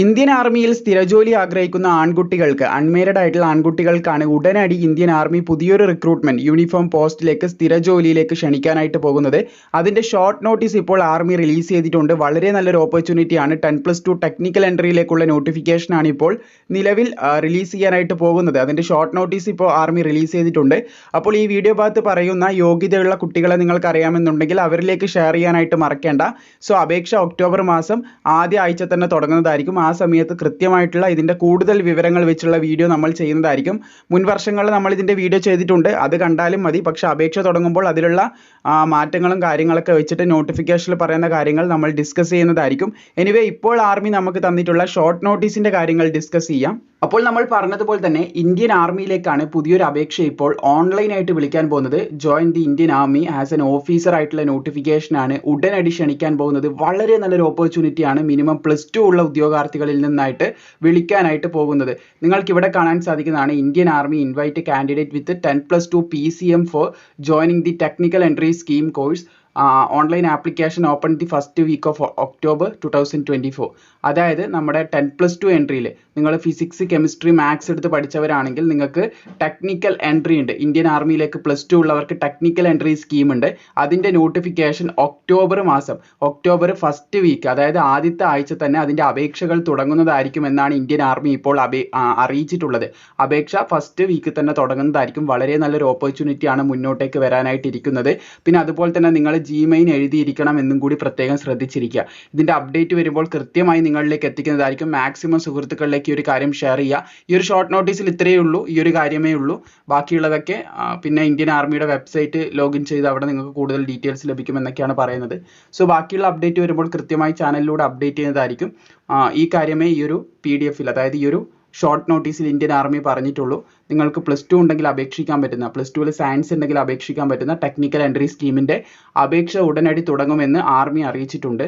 Indian ആർമിയിൽ സ്ഥിരജോലി ആഗ്രഹിക്കുന്ന ആൺകുട്ടികൾക്ക് അൺമാരീഡ് ആയിട്ടുള്ള ആൺകുട്ടികൾക്കാണ് ഉടനടി ഇന്ത്യൻ ആർമി പുതിയൊരു റിക്രൂട്ട്മെന്റ് യൂണിഫോം പോസ്റ്റിലേക്ക് സ്ഥിരജോലിയിലേക്ക് ക്ഷണിക്കാനായിട്ട് പോകുന്നത്. അതിന്റെ ഷോർട്ട് നോട്ടീസ് ഇപ്പോൾ ആർമി റിലീസ് ചെയ്തിട്ടുണ്ട്. വളരെ നല്ലൊരു ഓപ്പർച്യൂണിറ്റി ആണ്. ടെൻ പ്ലസ് ടു ടെക്നിക്കൽ എൻട്രിയിലേക്കുള്ള നോട്ടിഫിക്കേഷൻ ആണ് ഇപ്പോൾ നിലവിൽ റിലീസ് ചെയ്യാനായിട്ട് പോകുന്നത്. അതിന്റെ ഷോർട്ട് നോട്ടീസ് ഇപ്പോൾ ആർമി റിലീസ് ചെയ്തിട്ടുണ്ട്. അപ്പോൾ ഈ വീഡിയോ ഭാഗത്ത് പറയുന്ന യോഗ്യതയുള്ള കുട്ടികളെ നിങ്ങൾക്ക് അറിയാമെന്നുണ്ടെങ്കിൽ അവരിലേക്ക് ഷെയർ ചെയ്യാനായിട്ട് മറക്കേണ്ട. സോ അപേക്ഷ ഒക്ടോബർ മാസം ആദ്യ ആഴ്ച തന്നെ തുടങ്ങുന്നതായിരിക്കും. ആ സമയത്ത് കൃത്യമായിട്ടുള്ള ഇതിന്റെ കൂടുതൽ വിവരങ്ങൾ വെച്ചുള്ള വീഡിയോ നമ്മൾ ചെയ്യുന്നതായിരിക്കും. മുൻ വർഷങ്ങളിൽ നമ്മൾ ഇതിന്റെ വീഡിയോ ചെയ്തിട്ടുണ്ട്. അത് കണ്ടാലും മതി. പക്ഷേ അപേക്ഷ തുടങ്ങുമ്പോൾ അതിലുള്ള മാറ്റങ്ങളും കാര്യങ്ങളൊക്കെ വെച്ചിട്ട് നോട്ടിഫിക്കേഷനിൽ പറയുന്ന കാര്യങ്ങൾ നമ്മൾ ഡിസ്കസ് ചെയ്യുന്നതായിരിക്കും. എനിവേ ഇപ്പോൾ ആർമി നമുക്ക് തന്നിട്ടുള്ള ഷോർട്ട് നോട്ടീസിന്റെ കാര്യങ്ങൾ ഡിസ്കസ് ചെയ്യാം. അപ്പോൾ നമ്മൾ പറഞ്ഞതുപോലെ തന്നെ ഇന്ത്യൻ ആർമിയിലേക്കാണ് പുതിയൊരു അപേക്ഷ ഇപ്പോൾ ഓൺലൈനായിട്ട് വിളിക്കാൻ പോകുന്നത്. Join the Indian army as an officer ആയിട്ടുള്ള നോട്ടിഫിക്കേഷൻ ആണ് ഉടനടി ക്ഷണിക്കാൻ പോകുന്നത്. വളരെ നല്ലൊരു ഓപ്പർച്യൂണിറ്റി ആണ് മിനിമം പ്ലസ് ടു ഉള്ള ഉദ്യോഗാർത്ഥികളിൽ നിന്നായിട്ട് വിളിക്കാനായിട്ട് പോകുന്നത്. നിങ്ങൾക്ക് ഇവിടെ കാണാൻ സാധിക്കുന്നതാണ് Indian army invite candidate with ten plus two P C M for joining the technical entry scheme course online application open the first week of October two thousand twenty four അതായത് നമ്മുടെ ten plus to എൻട്രിയിൽ നിങ്ങൾ physics chemistry maths എടുത്ത് പഠിച്ചവരാണെങ്കിൽ നിങ്ങൾക്ക് technical entry ഉണ്ട്. Indian ആർമിയിലേക്ക് plus two ഉള്ളവർക്ക് technical entry scheme ഉണ്ട്. അതിന്റെ നോട്ടിഫിക്കേഷൻ ഒക്ടോബർ മാസം. ഒക്ടോബർ ഫസ്റ്റ് വീക്ക് അതായത് ആദ്യത്തെ ആഴ്ച തന്നെ അതിന്റെ അപേക്ഷകൾ തുടങ്ങുന്നതായിരിക്കും എന്നാണ് ഇന്ത്യൻ ആർമി ഇപ്പോൾ അപേ അറിയിച്ചിട്ടുള്ളത്. അപേക്ഷ ഫസ്റ്റ് വീക്ക് തന്നെ തുടങ്ങുന്നതായിരിക്കും. വളരെ നല്ലൊരു ഓപ്പർച്യൂണിറ്റിയാണ് മുന്നോട്ടേക്ക് വരാനായിട്ട് ഇരിക്കുന്നത് പിന്നെ അതുപോലെ തന്നെ നിങ്ങൾ ജിമെയിൽ എഴുതിയിരിക്കണം എന്നും കൂടി പ്രത്യേകം ശ്രദ്ധിച്ചിരിക്കുക. ഇതിന്റെ അപ്ഡേറ്റ് വരുമ്പോൾ കൃത്യമായി നിങ്ങളിലേക്ക് എത്തിക്കുന്നതായിരിക്കും. മാക്സിമം സുഹൃത്തുക്കളിലേക്ക് ഈ ഒരു കാര്യം ഷെയർ ചെയ്യുക. ഈ ഒരു ഷോർട്ട് നോട്ടീസിൽ ഇത്രയേ ഉള്ളൂ. ഈ ഒരു കാര്യമേ ഉള്ളൂ. ബാക്കിയുള്ളതൊക്കെ പിന്നെ ഇന്ത്യൻ ആർമിയുടെ വെബ്സൈറ്റ് ലോഗിൻ ചെയ്ത് അവിടെ നിങ്ങൾക്ക് കൂടുതൽ ഡീറ്റെയിൽസ് ലഭിക്കുമെന്നൊക്കെയാണ് പറയുന്നത്. സോ ബാക്കിയുള്ള അപ്ഡേറ്റ് വരുമ്പോൾ കൃത്യമായി ചാനലിലൂടെ അപ്ഡേറ്റ് ചെയ്യുന്നതായിരിക്കും. ഈ കാര്യമേ ഈ ഒരു പി ഡി എഫിൽ അതായത് ഈ ഒരു ഷോർട്ട് നോട്ടീസിൽ ഇന്ത്യൻ ആർമി പറഞ്ഞിട്ടുള്ളൂ. നിങ്ങൾക്ക് പ്ലസ് ടു ഉണ്ടെങ്കിൽ അപേക്ഷിക്കാൻ പറ്റുന്ന പ്ലസ് ടുവിൽ സയൻസ് ഉണ്ടെങ്കിൽ അപേക്ഷിക്കാൻ പറ്റുന്ന ടെക്നിക്കൽ എൻട്രി സ്കീമിന്റെ അപേക്ഷ ഉടനടി തുടങ്ങുമെന്ന് ആർമി അറിയിച്ചിട്ടുണ്ട്.